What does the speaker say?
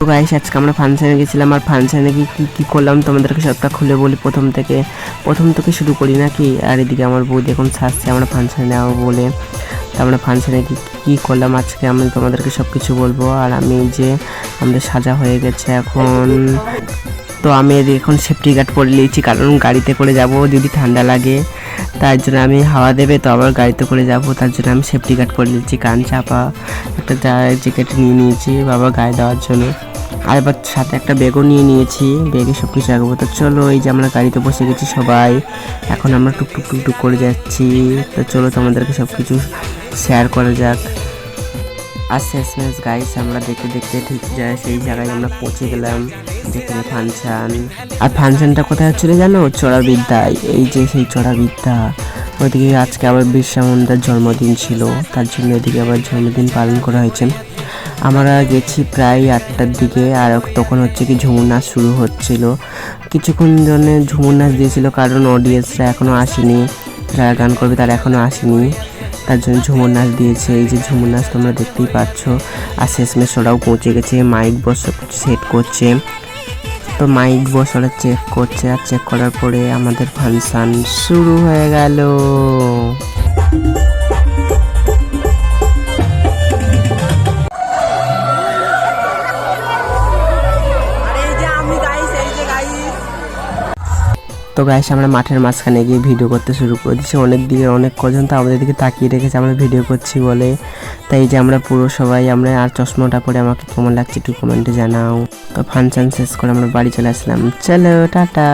তো গাইস আজকে আমরা ফাংশনে গেছিলাম আর ফাংশনে কি কি কি করলাম তোমাদেরকে সবটা খুলে বলি প্রথম থেকে। প্রথম থেকে শুরু করি নাকি? আর এদিকে আমার বৌদি এখন সাজছে, আমরা ফাংশনে যাব বলে। তো আমরা ফাংশনে কি কি করলাম? আজকে আমি তোমাদেরকে সব কিছু বলব। আর আমি যে আমাদের সাজা হয়ে গেছে এখন। তো আমি এখন সেফটি গার্ড পরে নিয়েছি, কারণ গাড়িতে করে যাব, যদি ঠান্ডা লাগে। তার জন্য আমি হাওয়া দেবে, তো আবার গাড়িতে করে যাব। তার জন্য আমি সেফটি গার্ড পরে নিয়েছি, কান চাপা, একটা জ্যাকেট নিয়ে নিয়েছি, বাবা গায়ে দেওয়ার জন্য। আর এবার সাথে একটা ব্যাগও নিয়ে নিয়েছি। ব্যাগে সব কিছু রাখব। তো চলো, এই যে আমরা গাড়িতে বসে গেছি সবাই। এখন আমরা টুকটুক টুকটুক করে যাচ্ছি। তো চলো, তোমাদেরকে সব কিছু শেয়ার করা যাক। আর শেষমেশ গাইস আমরা দেখতে দেখতে ঠিক যায়, সেই জায়গায় আমরা পৌঁছে গেলাম। যেখানে ফাংশান আর ফাংশানটা কোথায় হচ্ছিল জানো? চড়াবিদ্যায় এই যে সেই চড়াবিদ্যা ওইদিকে আজকে আবার বিরসা মুন্ডার জন্মদিন ছিল। তার জন্য এদিকে আবার জন্মদিন পালন করা হয়েছে। আমরা গেছি প্রায় আটটার দিকে আর তখন হচ্ছে কি ঝুমুর নাচ শুরু হচ্ছিল। কিছুক্ষণ জন্য ঝুমুর নাচ দিয়েছিল কারণ অডিয়েন্সরা এখনও আসেনি। যারা গান করবে তারা এখনও আসেনি। তার জন্য ঝুমুর নাচ দিয়েছে। এই যে ঝুমুর নাচ তোমরা দেখতেই পাচ্ছ। আর শেষমেশ ওরাও পৌঁছে গেছে। মাইক বস সেট করছে। তো মাইক বস ওরা চেক করছে। আর চেক করার পরে আমাদের ফাংশান শুরু হয়ে গেল। তো গাইস আমরা মাঠের মাঝখানে গিয়ে ভিডিও করতে শুরু করে দিচ্ছি অনেক দিকে, অনেক কজন তো আমাদের দিকে তাকিয়ে রেখেছে, আমরা ভিডিও করছি বলে। তাই যে আমরা পুরো সবাই, আমরা আর চশমাটা পরে আমাকে কেমন লাগছে একটু কমেন্টে জানাও। তো ফাংশন শেষ করে আমরা বাড়ি চলে আসলাম। চলো, টাটা!